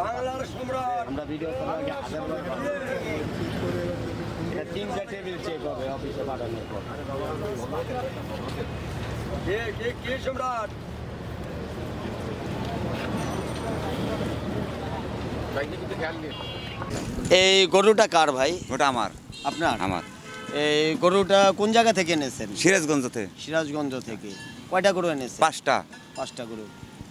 বাংলার সম্রাট আমরা ভিডিও করার আগে হাজার এটা তিনটা টেবিল চেক হবে অফিসে পাঠানোর পর। কে কে কে সম্রাট? এই গরুটা কার ভাই? ওটা আমার। আপনার? আমার। এই গরুটা কোন জায়গা থেকে এনেছেন? সিরাজগঞ্জতে। সিরাজগঞ্জ থেকে। কয়টা গরু এনেছেন? পাঁচটা। পাঁচটা গরু।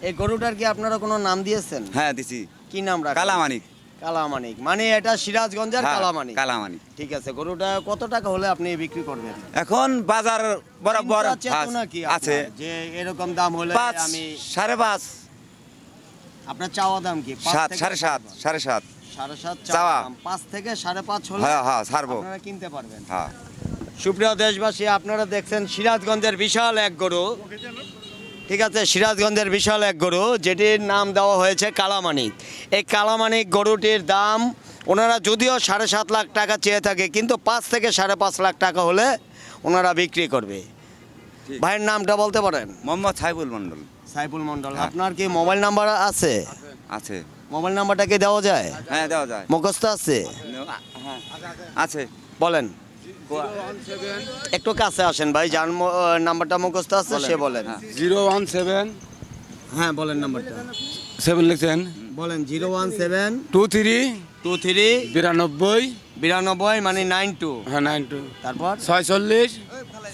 এই গরুটার কি আপনারা কোনো নাম দিয়েছেন? হ্যাঁ দিছি। কি নাম রাখা কালামানিক। কালামানিক। মানে এটা সিরাজগঞ্জের হ্যাঁ, কালামানিক। কালামানিক। ঠিক আছে গরুটা কত টাকা হলে আপনি বিক্রি করবেন? এখন বাজার বরাবর চেতনা আছে। যে এরকম দাম হলে আমি সাড়ে পাঁচ। আপনার চাওয়া দাম কি? সাত সাড়ে সাত। সাড়ে সাত। সাড়ে সাত চাওয়া। পাঁচ থেকে সাড়ে পাঁচ হলে হ্যাঁ হ্যাঁ ছাড়বো। আপনারা কিনতে পারবেন। হ্যাঁ। সুপ্রিয় দেশবাসী আপনারা দেখছেন সিরাজগঞ্জের বিশাল এক গরু। ঠিক আছে সিরাজগঞ্জের বিশাল এক গরু যেটির নাম দেওয়া হয়েছে কালামানিক এই কালামানিক গরুটির দাম ওনারা যদিও সাড়ে সাত লাখ টাকা চেয়ে থাকে কিন্তু পাঁচ থেকে সাড়ে পাঁচ লাখ টাকা হলে ওনারা বিক্রি করবে। ভাইয়ের নামটা বলতে পারেন? মোহাম্মদ সাইবুল মন্ডল সাইফুল মন্ডল হ্যাঁ। আপনার কি মোবাইল নাম্বার আছে? আছে। মোবাইল নাম্বারটা কি দেওয়া যায়? হ্যাঁ দেওয়া যায়। মুখস্থ আছে? হ্যাঁ আছে। বলেন। একটু কাছে আসেন ভাই যার নাম্বারটা মুখস্থ আছে সে বলেন। হ্যাঁ। জিরো ওয়ান সেভেন হ্যাঁ বলেন নাম্বারটা। সেভেন লিখছেন। বলেন zero one seven two three two three বিরানব্বই বিরানব্বই মানে নাইন টু। হ্যাঁ নাইন টু। তারপর? ছয়চল্লিশ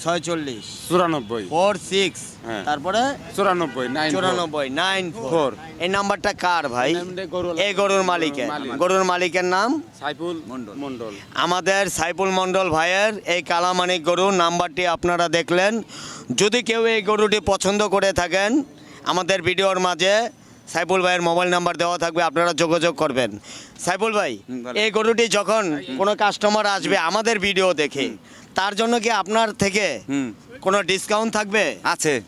ছয়চল্লিশ। চুরানব্বই। Four six. হ্যাঁ। তারপরে চুরানব্বই নাইন চুরানব্বই নাইন ফোর। Four। এই নাম্বারটা কার ভাই? এই গরুর মালিকের। গরুর মালিকের নাম? সাইফুল মণ্ডল। মন্ডল আমাদের সাইফুল মণ্ডল ভাইয়ের এই কালামানিক গরু নাম্বারটি আপনারা দেখলেন। যদি কেউ এই গরুটি পছন্দ করে থাকেন আমাদের ভিডিওর মাঝে সাইফুল ভাইয়ের মোবাইল নাম্বার দেওয়া থাকবে আপনারা যোগাযোগ করবেন। সাইফুল ভাই এই গরুটি যখন কোনো কাস্টমার আসবে আমাদের ভিডিও দেখে তার জন্য কি আপনার থেকে হুম। কোনো ডিসকাউন্ট থাকবে? আছে।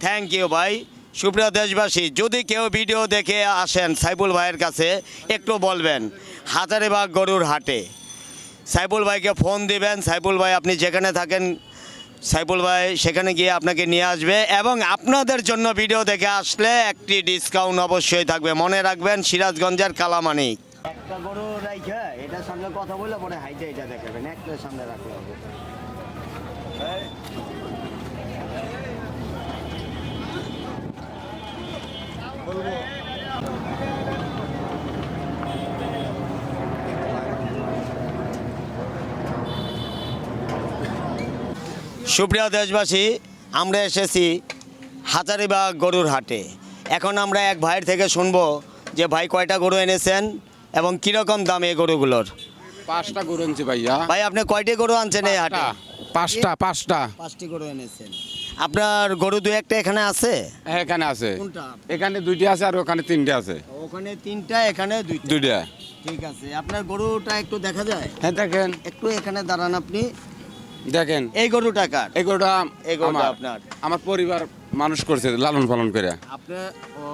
থ্যাংক ইউ ভাই। সুপ্রিয় দেশবাসী যদি কেউ ভিডিও দেখে আসেন সাইবুল ভাইয়ের কাছে একটু বলবেন হাজারিবাগ গরুর হাটে। সাইবুল ভাইকে ফোন দিবেন সাইবুল ভাই আপনি যেখানে থাকেন সাইবুল ভাই সেখানে গিয়ে আপনাকে নিয়ে আসবে এবং আপনাদের জন্য ভিডিও দেখে আসলে একটি ডিসকাউন্ট অবশ্যই থাকবে। মনে রাখবেন সিরাজগঞ্জের কালামানিক। একটা গরু রাইখা এটা সামনে কথা বললে পরে হাইটে এটা দেখাবেন, একটা সামনে রাখলে হবে। সুপ্রিয় দেশবাসী, আমরা এসেছি হাজারিবাগ গরুর হাটে। এখন আমরা এক ভাইয়ের থেকে শুনব যে ভাই কয়টা গরু এনেছেন। এবং কীরকম দাম এই গরুগুলোর? পাঁচটা গরু আনছি ভাইয়া। ভাই আপনি কয়টি গরু আনছেন এই হাটে? পাঁচটা পাঁচটা পাঁচটি। গরু এনেছেন। আপনার গরু দু একটা এখানে আছে? হ্যাঁ, এখানে আছে। কোনটা? এখানে দুইটি আছে আর ওখানে তিনটে আছে। ওখানে তিনটা এখানে দুইটা। দুইটা। ঠিক আছে। আপনার গরুটা একটু দেখা যায়? হ্যাঁ দেখেন। একটু এখানে দাঁড়ান আপনি। দেখেন এই গরুটা কার? এই গরুটা এই গরুটা আপনার। আমার পরিবার মানুষ করছে লালন পালন করে। আপনার ও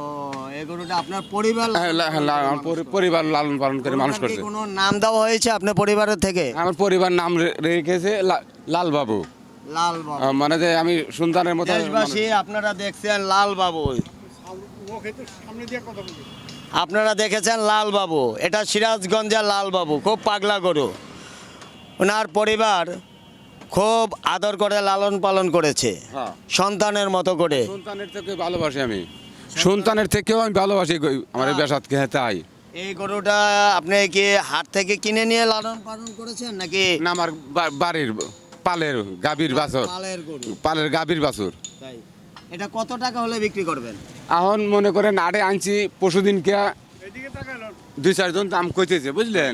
এই গরুটা আপনার পরিবার হ্যাঁ, হ্যাঁ, পরিবার লালন পালন করে মানুষ করছে। কোনো নাম দেওয়া হয়েছে আপনার পরিবারের থেকে? আমার পরিবার নাম রেখেছে লাল বাবু লাল বাবু। মানে যে আমি সন্তানের মতো দেশবাসী আপনারা দেখছেন লাল বাবু। আপনারা দেখেছেন লাল বাবু। এটা সিরাজগঞ্জের লাল বাবু খুব পাগলা গরু। ওনার পরিবার খুব আদর করে লালন পালন করেছে। হ্যাঁ। সন্তানের মতো করে। সন্তানের থেকে ভালোবাসি আমি। সন্তানের থেকেও আমি ভালোবাসি আমার এই বেসাদকে হ্যাঁ তাই। এই গরুটা আপনি কি হাট থেকে কিনে নিয়ে লালন পালন করেছেন নাকি? না আমার বাড়ির পালের গাভীর বাছর। পালের গরু। পালের গাভীর বাছুর। তাই। এটা কত টাকা হলে বিক্রি করবেন? এখন মনে করেন আড়ে আনছি পশুদিনকে দুই চারজন দাম কইতেছে বুঝলেন?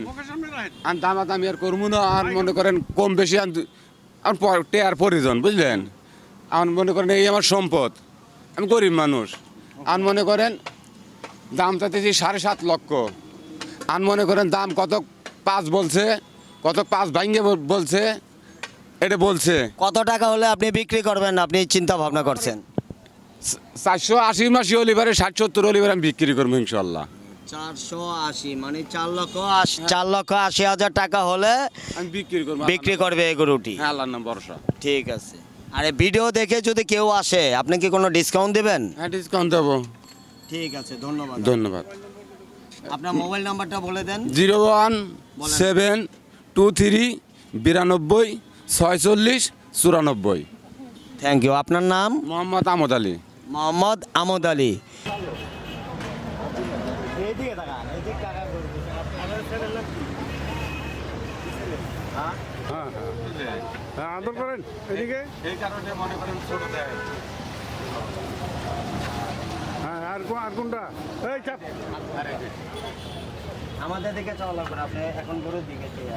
আর দামা দামি আর করব না আর মনে করেন কম বেশি আন প- টেয়ার প্রয়োজন বুঝলেন? এখন মনে করেন এই আমার সম্পদ। আমি গরিব মানুষ। আর মনে করেন দাম চাইতেছি সাড়ে সাত লক্ষ। আর মনে করেন দাম কত পাঁচ বলছে কত পাঁচ ভাঙ্গে বলছে এটা বলছে। কত টাকা হলে আপনি বিক্রি করবেন? আপনি চিন্তা ভাবনা করছেন। চারশো আশি মাসি অলিভারে ষাট সত্তর অলিভারে আমি বিক্রি করব ইনশাল্লাহ। চারশো আশি মানে চার লক্ষ আশি চার লক্ষ আশি হাজার টাকা হলে আমি বিক্রি করব বিক্রি করবে এই গরুটি। হ্যাঁ আল্লাহর নাম ভরসা। ঠিক আছে। আরে ভিডিও দেখে যদি কেউ আসে আপনি কি কোনো ডিসকাউন্ট দেবেন? হ্যাঁ ডিসকাউন্ট দেবো। ঠিক আছে ধন্যবাদ। ধন্যবাদ। আপনার মোবাইল নাম্বারটা বলে দেন। Zero one seven two three বিরানব্বই ছয়চল্লিশ চুরানব্বই। থ্যাংক ইউ আপনার নাম? মোহাম্মদ আমদ আলী। মোহাম্মদ আমদ আলী। হ্যাঁ আদর করেন, এদিকে? এই কারণে মনে করেন ছোট দেয় হ্যাঁ আর কোন আর কোনটা? এই আমাদের দিকে চাওয়া আপনি এখন গরুর দিকে চেয়ে।